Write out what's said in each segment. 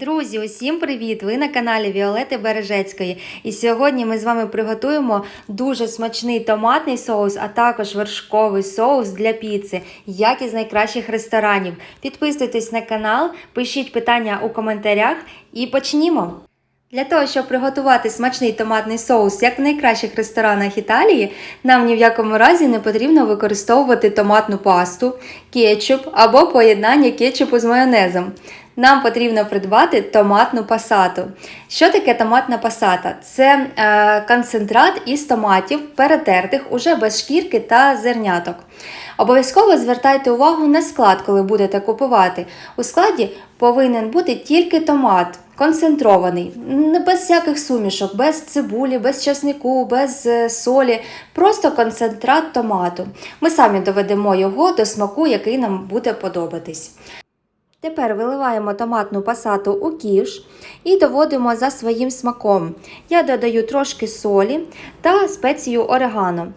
Друзі, усім привіт! Ви на каналі Віолети Бережецької. І сьогодні ми з вами приготуємо дуже смачний томатний соус, а також вершковий соус для піци, як із найкращих ресторанів. Підписуйтесь на канал, пишіть питання у коментарях і почнімо! Для того, щоб приготувати смачний томатний соус, як в найкращих ресторанах Італії, нам ні в якому разі не потрібно використовувати томатну пасту, кетчуп або поєднання кетчупу з майонезом. Нам потрібно придбати томатну пасату. Що таке томатна пасата? Це е, концентрат із томатів, перетертих уже без шкірки та зерняток. Обов'язково звертайте увагу на склад, коли будете купувати. У складі повинен бути тільки томат, концентрований, не без всяких сумішок, без цибулі, без часнику, без е, солі, просто концентрат томату. Ми самі доведемо його до смаку, який нам буде подобатись. Тепер виливаємо томатну пасату у кіш і доводимо за своїм смаком. Я додаю трошки солі та спецію орегано.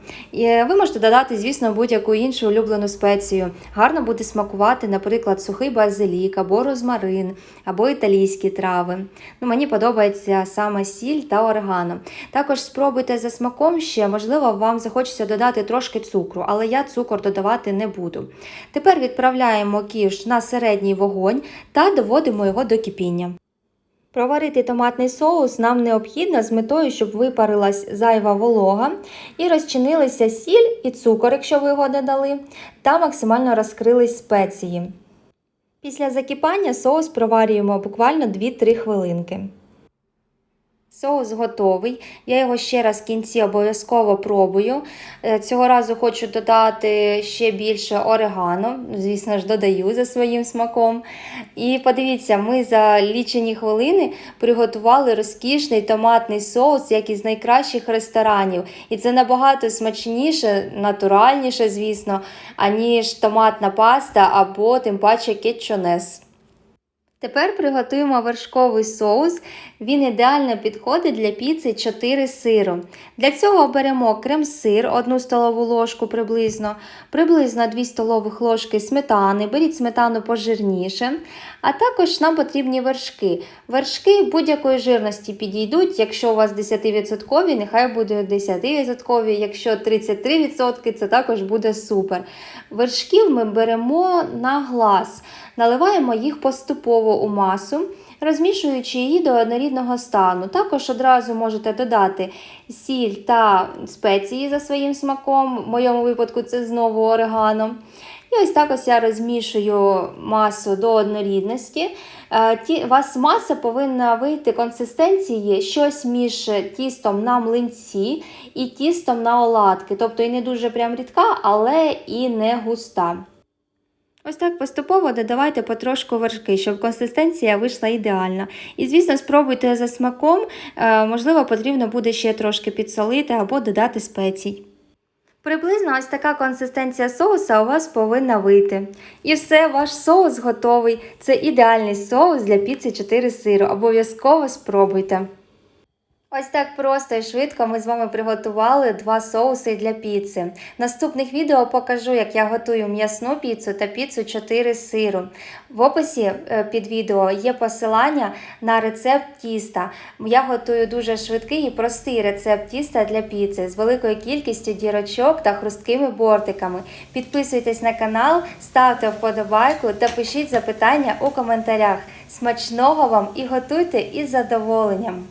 Ви можете додати, звісно, будь-яку іншу улюблену спецію. Гарно буде смакувати, наприклад, сухий базилік, або розмарин, або італійські трави. Ну, Мені подобається саме сіль та орегано. Також спробуйте за смаком ще, можливо, вам захочеться додати трошки цукру, але я цукор додавати не буду. Тепер відправляємо кіш на середній вогонь та доводимо його до кипіння. Проварити томатний соус нам необхідно з метою, щоб випарилась зайва волога і розчинилися сіль і цукор, якщо ви його додали, та максимально розкрились спеції. Після закипання соус проварюємо буквально 2-3 хвилинки. Соус готовий. Я його ще раз в кінці обов'язково пробую. Е, Цього разу хочу додати ще більше орегано. Звісно ж, додаю за своїм смаком. І подивіться, ми за лічені хвилини приготували розкішний томатний соус, як із найкращих ресторанів. І це набагато смачніше, натуральніше, звісно, аніж томатна паста або тим паче кетчонес. Тепер приготуємо вершковий соус. Він ідеально підходить для піци 4 сиру. Для цього беремо крем-сир, 1 столову ложку приблизно, приблизно 2 столових ложки сметани. Беріть сметану пожирніше. А також нам потрібні вершки. Вершки будь-якої жирності підійдуть. Якщо у вас 10%, нехай буде 10%, якщо 33%, це також буде супер. Вершків ми беремо на глаз, наливаємо їх поступово у масу, розмішуючи її до однорідного стану. Також одразу можете додати сіль та спеції за своїм смаком. В моєму випадку це знову орегано. І ось так ось я розмішую масу до однорідності. Е, У вас маса повинна вийти консистенції щось між тістом на млинці і тістом на оладки. Тобто і не дуже прям рідка, але і не густа. Ось так поступово додавайте потрошку вершки, щоб консистенція вийшла ідеальна. І, звісно, спробуйте за смаком, е, можливо, потрібно буде ще трошки підсолити або додати спецій. Приблизно ось така консистенція соуса у вас повинна вийти. І все, ваш соус готовий. Це ідеальний соус для піци 4 сиру. Обов'язково спробуйте. Ось так просто і швидко ми з вами приготували два соуси для піци. В наступних відео покажу, як я готую м'ясну піцу та піцу 4 сиру. В описі е, під відео є посилання на рецепт тіста. Я готую дуже швидкий і простий рецепт тіста для піци з великою кількістю дірочок та хрусткими бортиками. Підписуйтесь на канал, ставте вподобайку та пишіть запитання у коментарях. Смачного вам і готуйте із задоволенням!